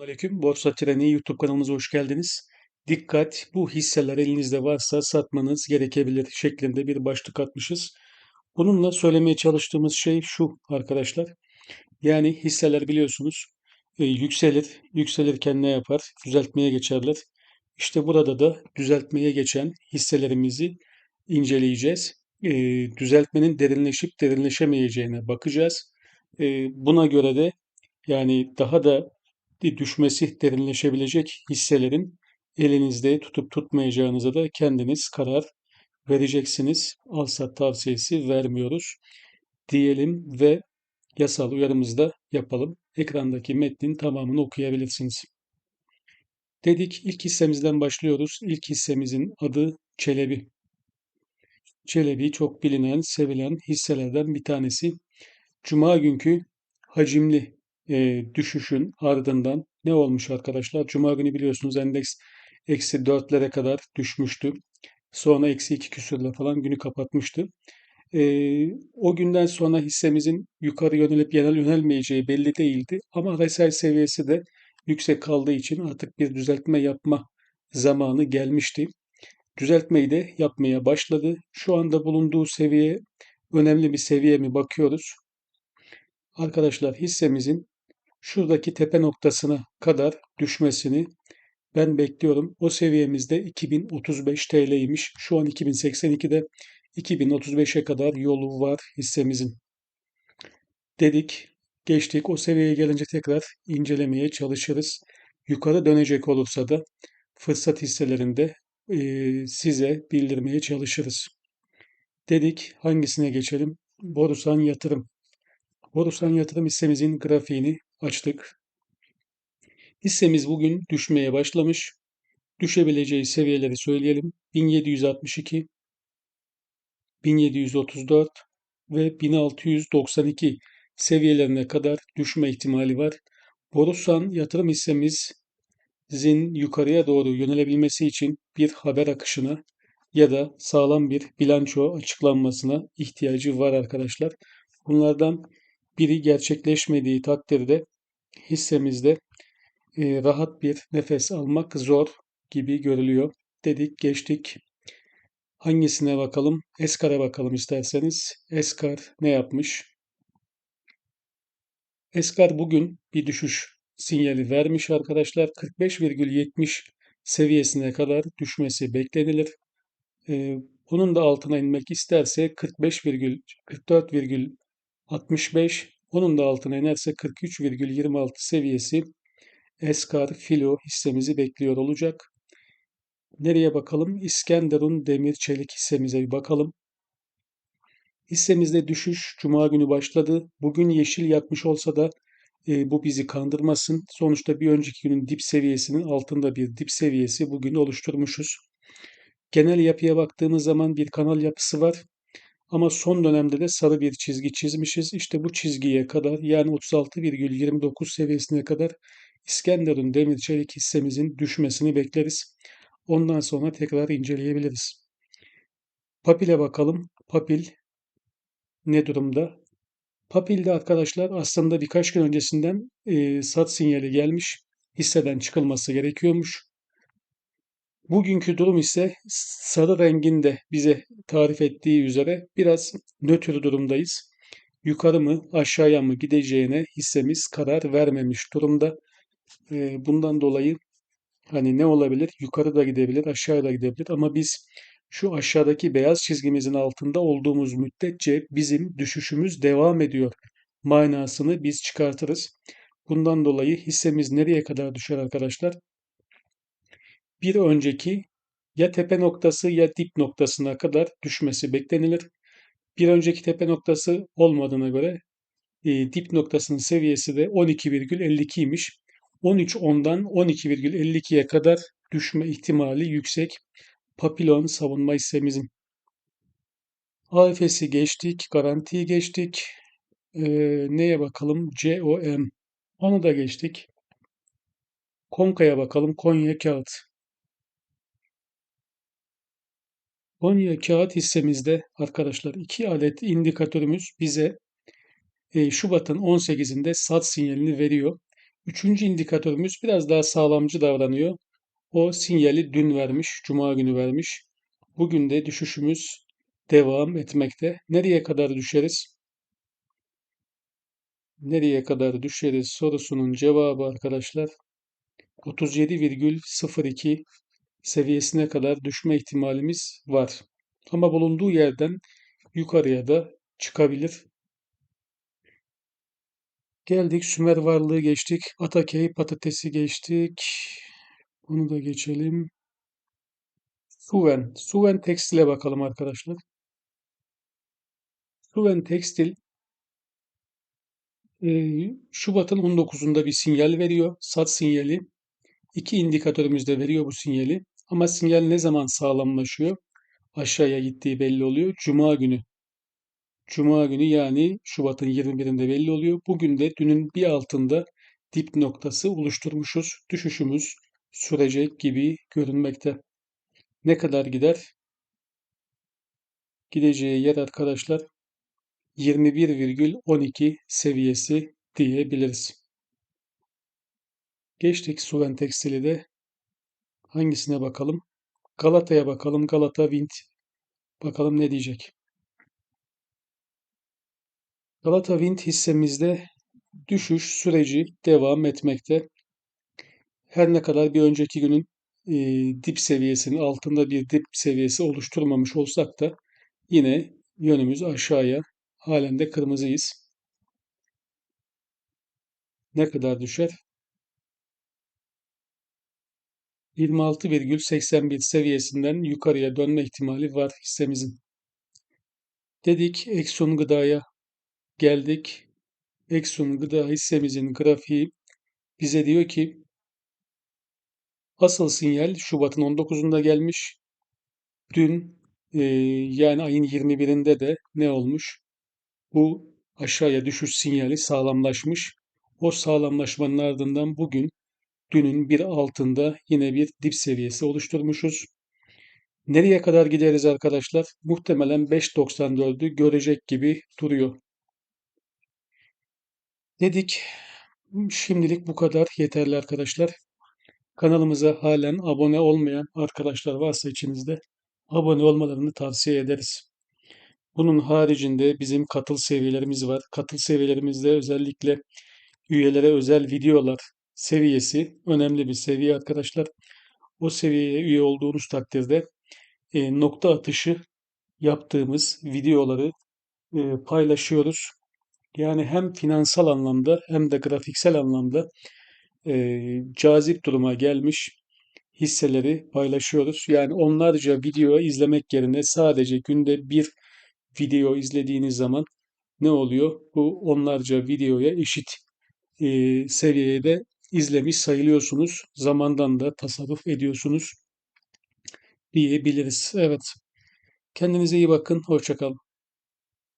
Aleyküm. Borsa Treni YouTube kanalımıza hoş geldiniz. Dikkat, bu hisseler elinizde varsa satmanız gerekebilir şeklinde bir başlık atmışız. Bununla söylemeye çalıştığımız şey şu arkadaşlar. Yani hisseler biliyorsunuz e, yükselir. Yükselirken ne yapar? Düzeltmeye geçerler. İşte burada da düzeltmeye geçen hisselerimizi inceleyeceğiz. E, düzeltmenin derinleşip derinleşemeyeceğine bakacağız. E, buna göre de yani daha da düşmesi derinleşebilecek hisselerin elinizde tutup tutmayacağınıza da kendiniz karar vereceksiniz. Al-sat tavsiyesi vermiyoruz diyelim ve yasal uyarımızı da yapalım. Ekrandaki metnin tamamını okuyabilirsiniz. Dedik ilk hissemizden başlıyoruz. İlk hissemizin adı Çelebi. Çelebi çok bilinen, sevilen hisselerden bir tanesi. Cuma günkü hacimli e, düşüşün ardından ne olmuş arkadaşlar? Cuma günü biliyorsunuz endeks eksi dörtlere kadar düşmüştü. Sonra eksi iki küsürle falan günü kapatmıştı. E, o günden sonra hissemizin yukarı yönelip genel yönelmeyeceği belli değildi. Ama RSI seviyesi de yüksek kaldığı için artık bir düzeltme yapma zamanı gelmişti. Düzeltmeyi de yapmaya başladı. Şu anda bulunduğu seviye önemli bir seviye mi bakıyoruz. Arkadaşlar hissemizin şuradaki tepe noktasına kadar düşmesini ben bekliyorum. O seviyemizde 2035 TL'ymiş. Şu an 2082'de 2035'e kadar yolu var hissemizin. Dedik, geçtik. O seviyeye gelince tekrar incelemeye çalışırız. Yukarı dönecek olursa da fırsat hisselerinde e, size bildirmeye çalışırız. Dedik, hangisine geçelim? Borusan yatırım. Borusan yatırım hissemizin grafiğini açtık. Hissemiz bugün düşmeye başlamış. Düşebileceği seviyeleri söyleyelim. 1762, 1734 ve 1692 seviyelerine kadar düşme ihtimali var. Borusan yatırım hissemizin yukarıya doğru yönelebilmesi için bir haber akışına ya da sağlam bir bilanço açıklanmasına ihtiyacı var arkadaşlar. Bunlardan biri gerçekleşmediği takdirde hissemizde e, rahat bir nefes almak zor gibi görülüyor. Dedik geçtik. Hangisine bakalım? Eskar'a bakalım isterseniz. Eskar ne yapmış? Eskar bugün bir düşüş sinyali vermiş arkadaşlar. 45,70 seviyesine kadar düşmesi beklenilir. Ee, bunun da altına inmek isterse 45,44,65 onun da altına inerse 43,26 seviyesi Eskar Filo hissemizi bekliyor olacak. Nereye bakalım? İskenderun Demir Çelik hissemize bir bakalım. Hissemizde düşüş Cuma günü başladı. Bugün yeşil yakmış olsa da e, bu bizi kandırmasın. Sonuçta bir önceki günün dip seviyesinin altında bir dip seviyesi bugün oluşturmuşuz. Genel yapıya baktığımız zaman bir kanal yapısı var. Ama son dönemde de sarı bir çizgi çizmişiz. İşte bu çizgiye kadar yani 36,29 seviyesine kadar İskenderun demir çelik hissemizin düşmesini bekleriz. Ondan sonra tekrar inceleyebiliriz. Papil'e bakalım. Papil ne durumda? Papil'de arkadaşlar aslında birkaç gün öncesinden e, sat sinyali gelmiş. Hisseden çıkılması gerekiyormuş. Bugünkü durum ise sarı renginde bize tarif ettiği üzere biraz nötr durumdayız. Yukarı mı aşağıya mı gideceğine hissemiz karar vermemiş durumda. Bundan dolayı hani ne olabilir? Yukarı da gidebilir, aşağıya da gidebilir ama biz şu aşağıdaki beyaz çizgimizin altında olduğumuz müddetçe bizim düşüşümüz devam ediyor manasını biz çıkartırız. Bundan dolayı hissemiz nereye kadar düşer arkadaşlar? Bir önceki ya tepe noktası ya dip noktasına kadar düşmesi beklenilir. Bir önceki tepe noktası olmadığına göre e, dip noktasının seviyesi de 12,52'ymiş. 13 ondan 12,52'ye kadar düşme ihtimali yüksek. Papilon savunma hissemizin. AFS'i geçtik, garantiyi geçtik. Ee, neye bakalım? COM. Onu da geçtik. Konka'ya bakalım. Konya Kağıt. Konya Kağıt hissemizde arkadaşlar iki adet indikatörümüz bize e, Şubat'ın 18'inde sat sinyalini veriyor. Üçüncü indikatörümüz biraz daha sağlamcı davranıyor. O sinyali dün vermiş, cuma günü vermiş. Bugün de düşüşümüz devam etmekte. Nereye kadar düşeriz? Nereye kadar düşeriz sorusunun cevabı arkadaşlar 37,02 seviyesine kadar düşme ihtimalimiz var. Ama bulunduğu yerden yukarıya da çıkabilir. Geldik Sümer varlığı geçtik. Atakey patatesi geçtik. Bunu da geçelim. Suven. Suven Tekstil'e bakalım arkadaşlar. Suven Tekstil e, Şubat'ın 19'unda bir sinyal veriyor. Sat sinyali. İki indikatörümüz de veriyor bu sinyali. Ama sinyal ne zaman sağlamlaşıyor? Aşağıya gittiği belli oluyor. Cuma günü. Cuma günü yani Şubat'ın 21'inde belli oluyor. Bugün de dünün bir altında dip noktası oluşturmuşuz. Düşüşümüz sürecek gibi görünmekte. Ne kadar gider? Gideceği yer arkadaşlar 21,12 seviyesi diyebiliriz. Geçtik Suven Tekstil'i. Hangisine bakalım? Galata'ya bakalım. Galata Wind. Bakalım ne diyecek. Galata Wind hissemizde düşüş süreci devam etmekte. Her ne kadar bir önceki günün e, dip seviyesinin altında bir dip seviyesi oluşturmamış olsak da yine yönümüz aşağıya. Halen de kırmızıyız. Ne kadar düşer? 26,81 seviyesinden yukarıya dönme ihtimali var hissemizin. Dedik Exxon Gıda'ya geldik. Exxon Gıda hissemizin grafiği bize diyor ki asıl sinyal Şubat'ın 19'unda gelmiş. Dün e, yani ayın 21'inde de ne olmuş? Bu aşağıya düşüş sinyali sağlamlaşmış. O sağlamlaşmanın ardından bugün dünün bir altında yine bir dip seviyesi oluşturmuşuz. Nereye kadar gideriz arkadaşlar? Muhtemelen 5.94'ü görecek gibi duruyor. Dedik. Şimdilik bu kadar yeterli arkadaşlar. Kanalımıza halen abone olmayan arkadaşlar varsa içinizde abone olmalarını tavsiye ederiz. Bunun haricinde bizim katıl seviyelerimiz var. Katıl seviyelerimizde özellikle üyelere özel videolar seviyesi önemli bir seviye arkadaşlar. O seviyeye üye olduğunuz takdirde e, nokta atışı yaptığımız videoları e, paylaşıyoruz. Yani hem finansal anlamda hem de grafiksel anlamda e, cazip duruma gelmiş hisseleri paylaşıyoruz. Yani onlarca video izlemek yerine sadece günde bir video izlediğiniz zaman ne oluyor? Bu onlarca videoya eşit e, seviyede izlemiş sayılıyorsunuz. Zamandan da tasarruf ediyorsunuz diyebiliriz. Evet. Kendinize iyi bakın. Hoşçakalın.